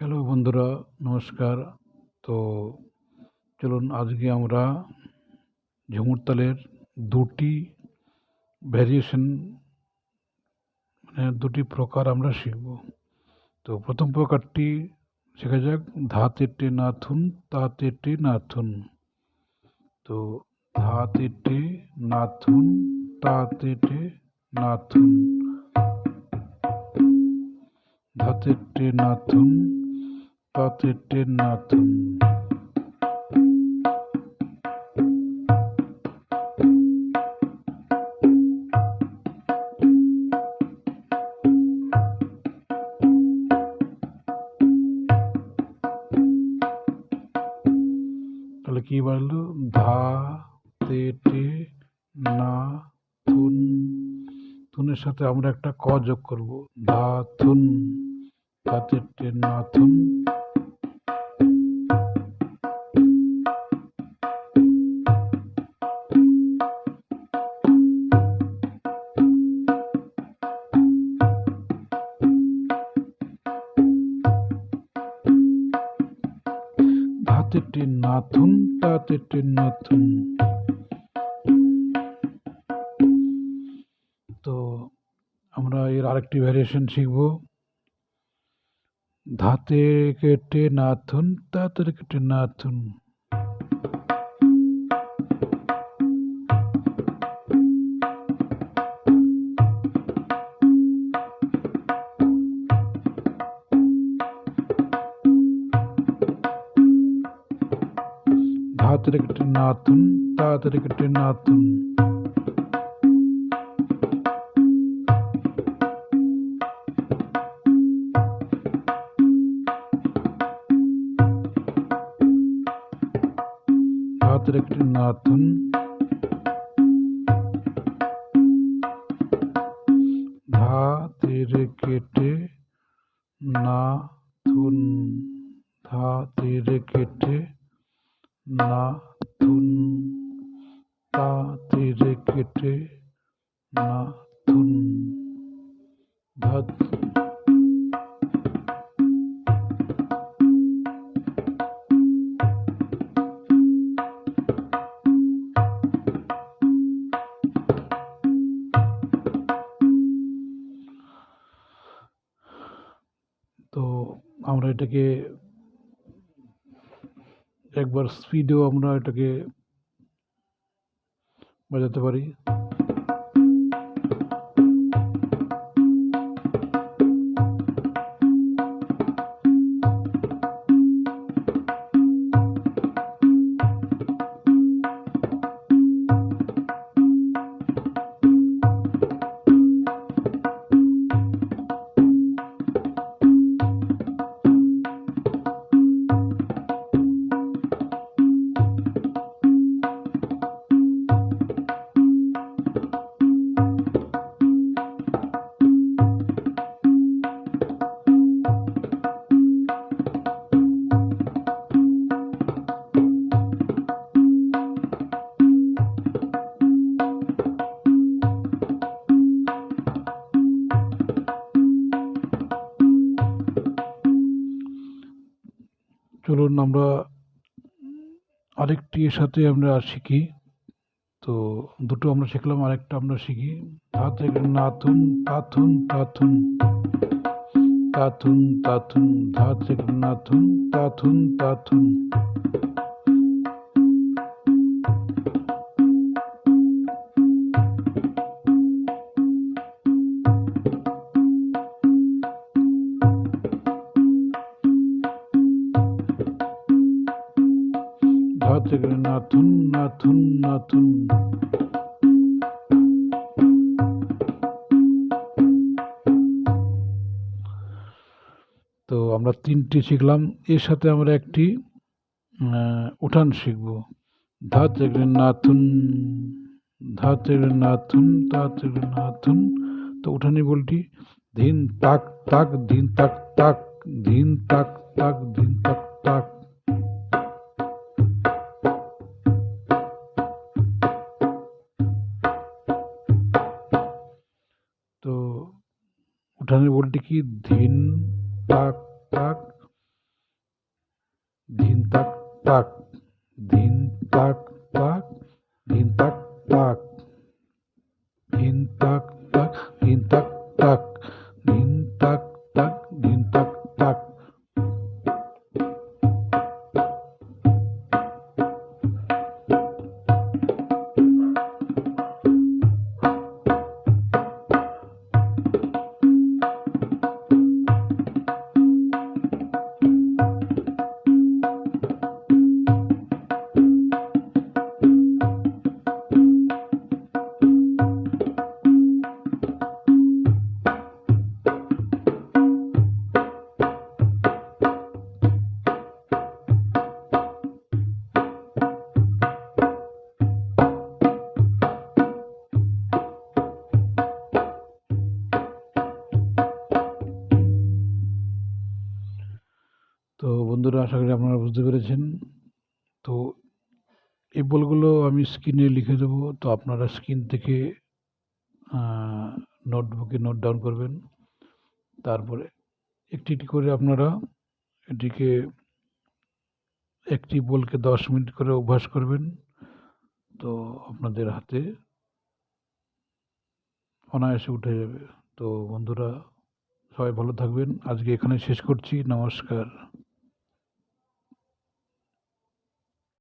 Hello বন্ধুরা, নমস্কার। তো চলুন আজকে আমরা ঝুমুর তালের দুটি ভ্যারিয়েশন মানে দুটি প্রকার আমরা শিখব। তো প্রথম প্রকারটি শেখা যাক ধা তেটে নাথুন তা তেটে নাথুন তো ধা তেটে নাথুন তা তেটে নাথুন ধাতেটে নাথুন তাতেটে নাথুন তাহলে কি বাড়লো? ধা, তেটে, না, থুন। থুনের সাথে আমরা একটা ক যোগ করব। ধা, থুন। তাতে না, থুন। ধাতে নাথুন না তেটে নাথুন। তো আমরা এর আরেকটি ভ্যারিয়েশন শিখব। ধাতে কেটে নাথুন, তাতে কেটে নাথুন। ধাতে কেটে নাথুন তাতে কেটে নাথুন ধাতের একটি নাথুন ধাতের কেটে না থুন ধাতের কেটে না থুন কেটে না থুন ধাত। তো আমরা এটাকে একবার স্পিডেও আমরা এটাকে বাজাতে পারি চলুন আমরা আরেকটি এর সাথে আমরা আর শিখি। তো দুটো আমরা শিখলাম, আরেকটা আমরা শিখি। হাতে নাথুন, তাথুন তাথুন। তাথুন তাথুন ধাতে নাথুন, তাথুন তাথুন। ধাতে নাথুন নাথুন নাথুন তো আমরা তিনটি শিখলাম। এর সাথে আমরা একটি উঠান শিখব। নাথুন ধাতে নাথুন তাতে নাথুন তো উঠানি বলটি, ধিন তাক তাক দিন তাক তাক, ধিন তাক তাক দিন তাক তাক। উঠানের বলতে কি ধিন তাক তাক ধিন তাক তাক ধিন বন্ধুরা, আশা করি আপনারা বুঝতে পেরেছেন। তো এই বলগুলো আমি স্ক্রিনে লিখে দেবো। তো আপনারা স্ক্রিন থেকে নোটবুকে নোট ডাউন করবেন। তারপরে একটি একটি করে আপনারা এটিকে একটি বলকে দশ মিনিট করে অভ্যাস করবেন। তো আপনাদের হাতে অনায়াসে উঠে যাবে। তো বন্ধুরা, সবাই ভালো থাকবেন। আজকে এখানে শেষ করছি। নমস্কার।